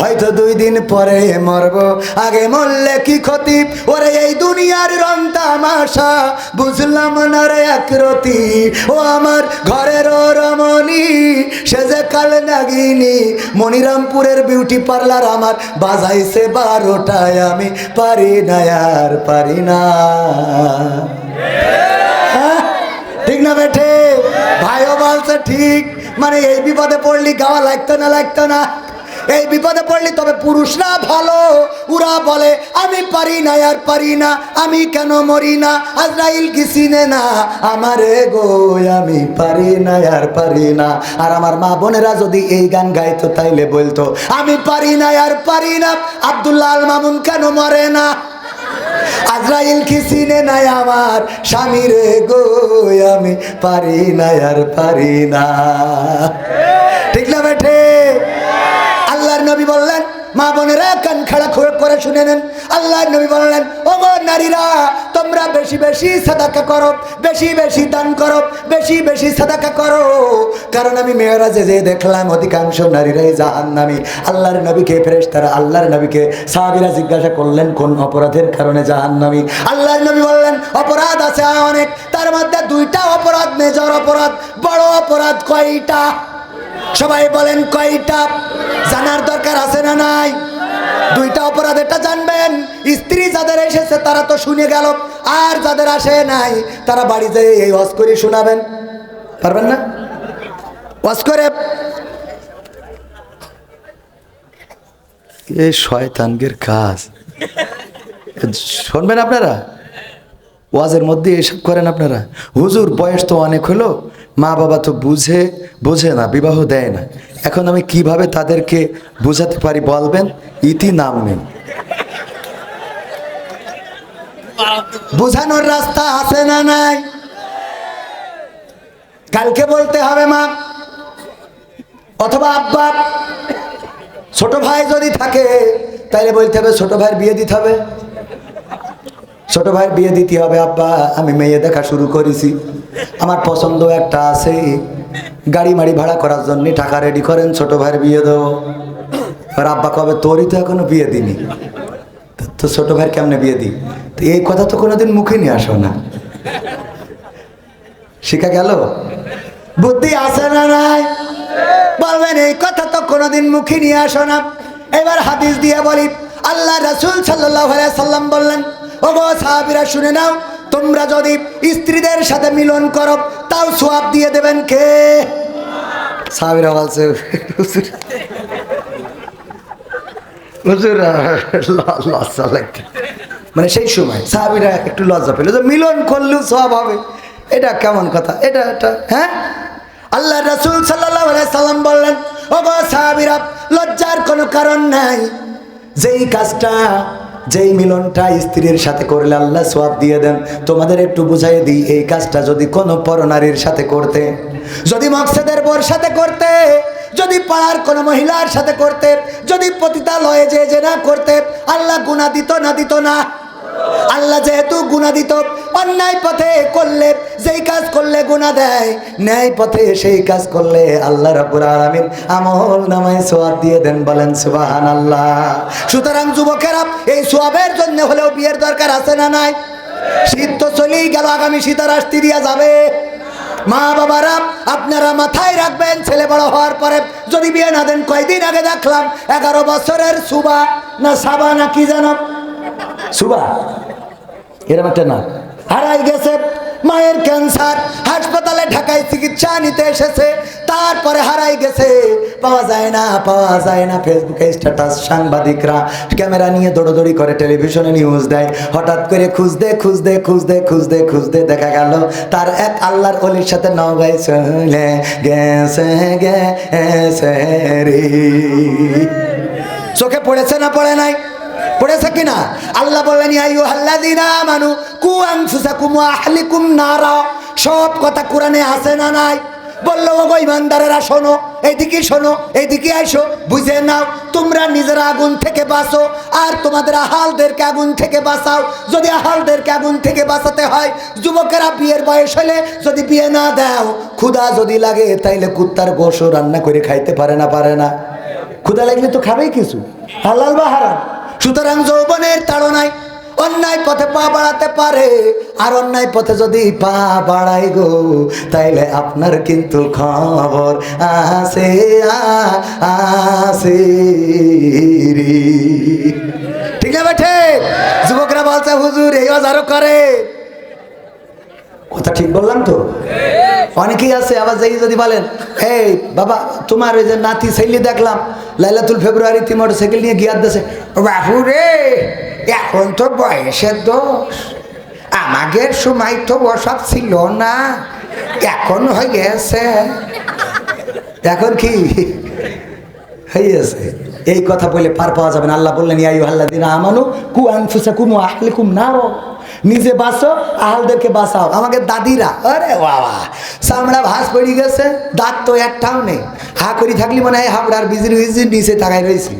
হয়তো দুই দিন পরে মরব। আগে মরলে কি ক্ষতি? ওরে এই দুনিয়ার রং তামাশা, বুঝলাম না রে একরতি ও আমার ঘরের রমণী, সে যে কাল নাগিনী। মনিরামপুরের বিউটি পার্লার আমার বাজাইছে বারোটায়, আমি পারি না, আর পারি না। হ্যাঁ? ঠিক না বেঠে? ভাইও বলছে ঠিক। মানে এই বিপদে পড়লি, গাওয়া লাগতো না লাগতো না। এই বিপদে পড়লি, তবে পুরুষরা ভালো। ওরা বলে, আমি পারি না, আর পারি না, আমি কেন মরি না? আজরাইল কি চিনে না? আমারে গো, আমি পারি না, আর পারি না। আর আমার মা বোনেরা যদি এই গান গাইতো, তাইলে বলতো, আমি পারি না, আর পারি না। আব্দুল্লাহ মামুন কেন মরে না? আজরাইল কি চিনে নাই আমার? স্বামী রে গো, আমি পারি না, আর পারি না। ঠিক না বেঠে? মা বোনেরা কান খাড়া করে শুনে নেন। আল্লাহর নবী বললেন ও গো নারীরা, তোমরা বেশি বেশি সাদাকা করো, বেশি বেশি দান করো, বেশি বেশি সাদাকা করো। কারণ আমি মেয়েরাজে যে যে দেখলাম, অধিকাংশ নারীরাই জাহান্নামী। আল্লাহর নবীকে ফেরেশতারা আল্লাহর নবীকে সাহাবীরা জিজ্ঞাসা করলেন, কোন অপরাধের কারণে জাহান্নামী? আল্লাহর নবী বললেন, অপরাধ আছে অনেক, তার মধ্যে দুইটা অপরাধ, মেজর অপরাধ, বড় অপরাধ কয়টা? সবাই বলেন কয়টা জানার দরকার আছে না নাই? দুইটা অপরাধ এটা জানবেন। স্ত্রী যাদের এসেছে, তারা তো শুনে গেল। আর যাদের আসে নাই, তারা বাড়ি যেয়ে এই ওয়াজ করে শোনাবেন। পারবেন না? ওয়াজ করে। এই শয়তানগের কাজ। শুনবেন আপনারা? ওয়াজের মধ্যে এসব করেন আপনারা। হুজুর, বয়স তো অনেক হলো। মা বাবা তো বুঝে, বোঝে না, বিবাহ দেয় না। এখন আমি কীভাবে তাদেরকে বোঝাতে পারি বলবেন? ইতি নাম। নেই বোঝানোর রাস্তা আছে না নাই? কালকে বলতে হবে, মা। অথবা আব্বা, ছোট ভাই যদি থাকে তাহলে বলতে হবে, ছোট ভাইয়ের বিয়ে দিতে হবে। ছোট ভাইয়ের বিয়ে দিতে হবে, আব্বা, আমি মেয়ে দেখা শুরু করেছি। আমার পছন্দ একটা আছে। গাড়ি মাড়ি ভাড়া করার জন্য টাকা রেডি করেন, ছোট ভাইয়ের বিয়ে দেবো। আর আব্বা কবে তোরই তো এখনও বিয়ে দিনি তো- ছোট ভাইয়ের কেমনে বিয়ে দিই? তো এই কথা তো কোনোদিন মুখে নিয়ে আসো না। শিখা গেল? বুদ্ধি আছে না নাই? বলবেন, এই কথা তো কোনোদিন মুখে নিয়ে আসো না। এবার হাদিস দিয়ে বলি, আল্লাহ রাসূল আলাইহি সাল্লাম বললেন ও গো সাহাবীরা শুনে নাও তোমরা যদি স্ত্রীদের সাথে মিলন করো, তাও সোয়াব দিয়ে দেবেন কে? সাহাবীরা বলছে মানে সেই সময় সাহাবিরা একটু লজ্জা পেল যে মিলন করলেও সব হবে। এটা কেমন কথা? এটা এটা হ্যাঁ? আল্লাহ রসুল সাল্লাহ সাল্লাম বললেন ও গো সাহাবিরা, লজ্জার কোনো কারণ নাই। যেই কাজটা যেই মিলনটা স্ত্রীর সাথে করলে আল্লাহ সোয়াব দিয়ে দেন, তোমাদের একটু বুঝাই দিই, এই কাজটা যদি কোনো পরনারীর সাথে করতে, যদি মকসেদের বর সাথে করতে, যদি পাড়ার কোন মহিলার সাথে করতে, যদি পতিতালয়ে যে যে না করতে, আল্লাহ গুণা দিত না দিত না আল্লাহ যেহেতু গুণা দিত, অন্যায় পথে করলে, যেই কাজ করলে গুণা দেয়, ন্যায় পথে সেই কাজ করলে আল্লাহ রাব্বুল আলামিন আমল নামায় সোয়াব দিয়ে দেন, বলেন সুবহানাল্লাহ। সুতরাং যুবকেরা, এই সোয়াবের জন্য হলেও বিয়ের দরকার আছে না নাই? শীত তো চলেই গেল, আগামী শীতার আসতে দিয়া যাবে। মা বাবারা, আপনারা মাথায় রাখবেন, ছেলে বড় হওয়ার পরে যদি বিয়ে না দেন, কয়দিন আগে দেখলাম, এগারো বছরের সুবা না সাবা না কি জানো সুবা। এরকম একটা না হারাই গেছে মায়ের ক্যান্সার। হাসপাতালে ঢাকায় চিকিৎসা নিতে এসেছে। তারপরে হারাই গেছে। পাওয়া যায় না, পাওয়া যায় না। ফেসবুকে স্ট্যাটাস সাংবাদিকরা ক্যামেরা নিয়ে দৌড়দৌড়ি করে, টেলিভিশনে নিউজ দেয়। হঠাৎ করে খুঁজতে খুঁজতে খুঁজতে খুঁজতে খুঁজতে দেখা গেল, তার এক আল্লাহর অলির সাথে নগাই চলে গেছে চোখে পড়েছে না পড়ে নাই? পড়েছে কিনা? আল্লাহ বললেন আইয়ু হাল্লাযিনা আমানু, কু আনফুসাকুম ওয়া আহলিকুম নারা। সব কথা কোরআনে আছে না নাই? বলল ও গো ইমানদারেরা, শোনো এইদিকে শোনো এইদিকে আইসো, বুঝে নাও, তোমরা নিজেরা আগুন থেকে বাঁচো, আর তোমাদের আহালদেরকে আগুন থেকে বাঁচাও। যদি আহালদেরকে আগুন থেকে বাঁচাতে হয়, যুবকেরা বিয়ের বয়স হলে যদি বিয়ে না দাও, ক্ষুধা যদি লাগে, তাইলে কুত্তার গোশও রান্না করে খাইতে পারে না পারে না। ক্ষুধা লাগলে তো খাবেই কিছু। হালাল বা হারাম? সুতরাং যৌবনের তাড়নায় অন্যায় পথে পা বাড়াতে পারে, আর অন্যায় পথে যদি পা বাড়াই গো, তাইলে আপনার কিন্তু খবর আসে আসে ঠিক না বেঠে? যুবকরা বলছে, হুজুর, এই অজারও করে। কথা ঠিক বললাম তো? অনেকেই আছে, আবার যাই যদি বলেন, এই বাবা, তোমার ওই যে নাতি ছেলে দেখলাম, লাইলাতুল ফেব্রুয়ারিতে মোটর সাইকেল নিয়ে গিয়ার দেশে বাবু রে, এখন তো বয়সের দোষ আমাদের সময় তো ওসব ছিল না, এখন হয়ে গেছে এখন কি হয়েছে এই কথা বলে পার পাওয়া যাবে না। আল্লাহ বললেন ইয়াই আল্লাহ দিন আমানু, কু আনফুসা কুমু আহলে কুম নারো। নিজে বাঁচো, আহালদেরকে বাঁচাও। আমাকে দাদিরা, আরে বাবা সামড়া ভাস পড়ে গেছে, দাঁত তো একটাও নেই। হা করি থাকলি মনে হয় হাবড়ার বিজির বিজির নিচে তাকাই রয়েছি।